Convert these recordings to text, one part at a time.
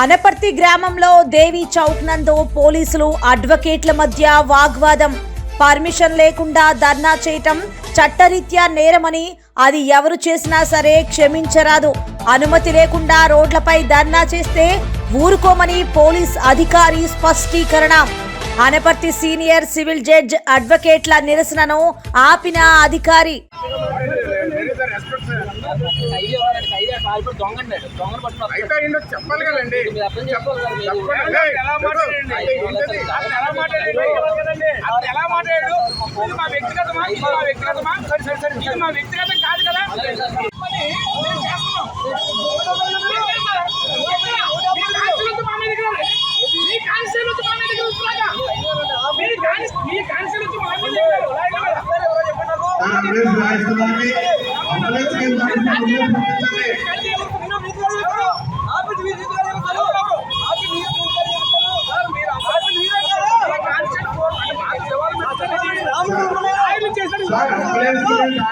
అనపర్తి గ్రామంలో దేవి చౌక్ నందు పోలీసులు అడ్వకేట్ల మధ్య వాగ్వాదం. పర్మిషన్ లేకుండా ధర్నా చేయటం చట్టరీత్యా నేరమని అది ఎవరు చేసినా సరే క్షమించరాదు. అనుమతి లేకుండా రోడ్లపై ధర్నా చేస్తే ఊరుకోమని పోలీస్ అధికారి స్పష్టీకరణ. అనపర్తి సీనియర్ సివిల్ జడ్జ్ అడ్వకేట్ల నిరసనను ఆపిన అధికారి. ఐడియా కాదు దొంగండి దొంగను అయిందో చెప్పాలి కదండి అర్థం చేసుకోవాలి కదా. ఎలా మాట్లాడండి? ఎలా మాట్లాడాడు? ఎలా మాట్లాడాడు? ఇది మా వ్యక్తిగతమా? ఇది మా వ్యక్తిగతమా? ఇది మా వ్యక్తిగతం కాదు కదా మరి మేము చేస్తున్నాం. మీ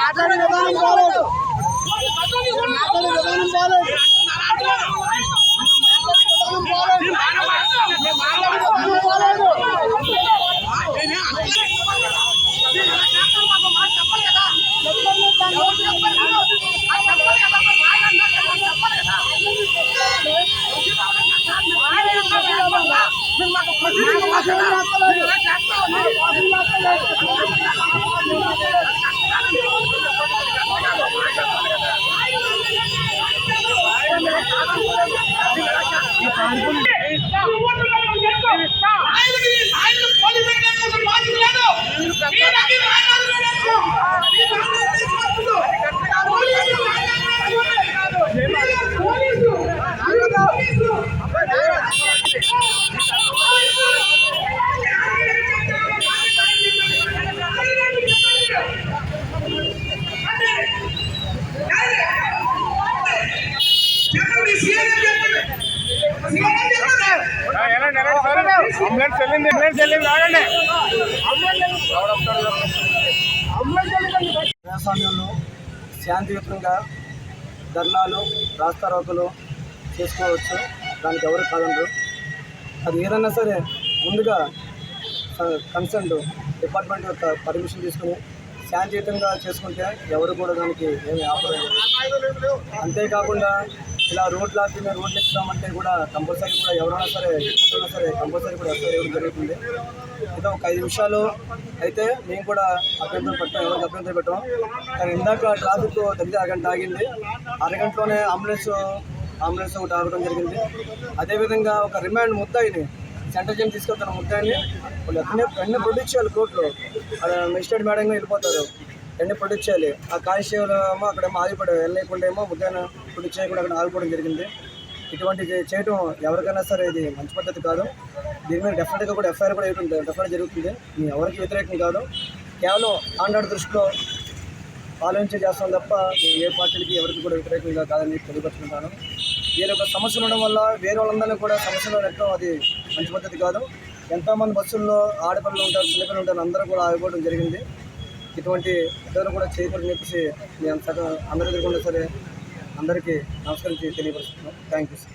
మాట్లాడే విధానం బాగాలేదు మాట్లాడే విధానం బాగాలేదు I'm అంబులెన్స్ వెళ్ళింది అంబులెన్స్ వెళ్ళింది ఆగండి. ప్రజాస్వామ్యంలో శాంతియుతంగా ధర్నాలు రాస్తారోకలు చేసుకోవచ్చు. దానికి ఎవరు కాదండ్రు. అది ఏదన్నా సరే ముందుగా కన్సర్న్ డిపార్ట్మెంట్ యొక్క పర్మిషన్ తీసుకుని శాంతియుతంగా చేసుకుంటే ఎవరు కూడా దానికి ఏమి ఆపలేదు అంతేకాకుండా ఇలా రోడ్లు ఆపి రోడ్లు ఎక్కుతామంటే కూడా కంపల్సరీ కూడా ఎవరైనా సరే ఎక్కుతున్నా సరే కంపల్సరీ కూడా ఎఫ్ఐఆర్ ఇవ్వడం జరుగుతుంది. అయితే ఒక ఐదు నిమిషాలు అయితే మేము కూడా అభ్యంతరం పెట్టాం ఎవరికి అభ్యంతరం పెట్టాం. కానీ ఇందాక ట్రాఫిక్ దగ్గర అరగంట ఆగింది. అరగంటలోనే అంబులెన్స్ అంబులెన్స్ ఒకటి ఆగడం జరిగింది. అదేవిధంగా ఒక రిమాండ్ ముద్దాయిని సెంటర్ జైలు తీసుకెళ్తున్న ముద్దాయిని వాళ్ళు ఎక్కడనే వెంటనే ప్రొడ్యూస్ చేయాలి కోర్టులో మెజిస్ట్రేట్ మేడంగా వెళ్ళిపోతారు. వెంటనే ప్రొడ్యూస్ చేయాలి ఆ కానిస్టేబుల్ ఏమో అక్కడేమో ఆగిపోయాడు వెళ్ళకుండా ఏమో ముద్దాయిని ప్రొడ్యూస్ చేయకుండా అక్కడ ఆగిపోవడం జరిగింది. ఇటువంటి చేయటం చేయడం ఎవరికైనా సరే ఇది మంచి పద్ధతి కాదు. దీని మీద డెఫినెట్గా కూడా ఎఫ్ఐఆర్ కూడా వేయడం డెఫినెట్ జరుగుతుంది. మీ ఎవరికి వ్యతిరేకం కాదు. కేవలం ఆండ్రాయిడ్ దృష్టిలో ఆలోచించే చేస్తాం తప్ప మేము ఏ పార్టీలకి ఎవరికి కూడా వ్యతిరేకంగా కాదని తెలియపరుచుకుంటాను. వీళ్ళ యొక్క సమస్యలు ఉండడం వల్ల వేరే వాళ్ళందరినీ కూడా సమస్యలు పెట్టడం అది మంచి పద్ధతి కాదు. ఎంతోమంది బస్సుల్లో ఆడపిల్లలు ఉంటారు చిన్నపిల్లలు ఉంటారు అందరూ కూడా ఆగిపోవడం జరిగింది. ఇటువంటి ఎవరు కూడా చేయకూడదని చెప్పేసి మేము సగం అందరి దగ్గర సరే అందరికీ నమస్కరించి తెలియపరుస్తున్నాం. Thank you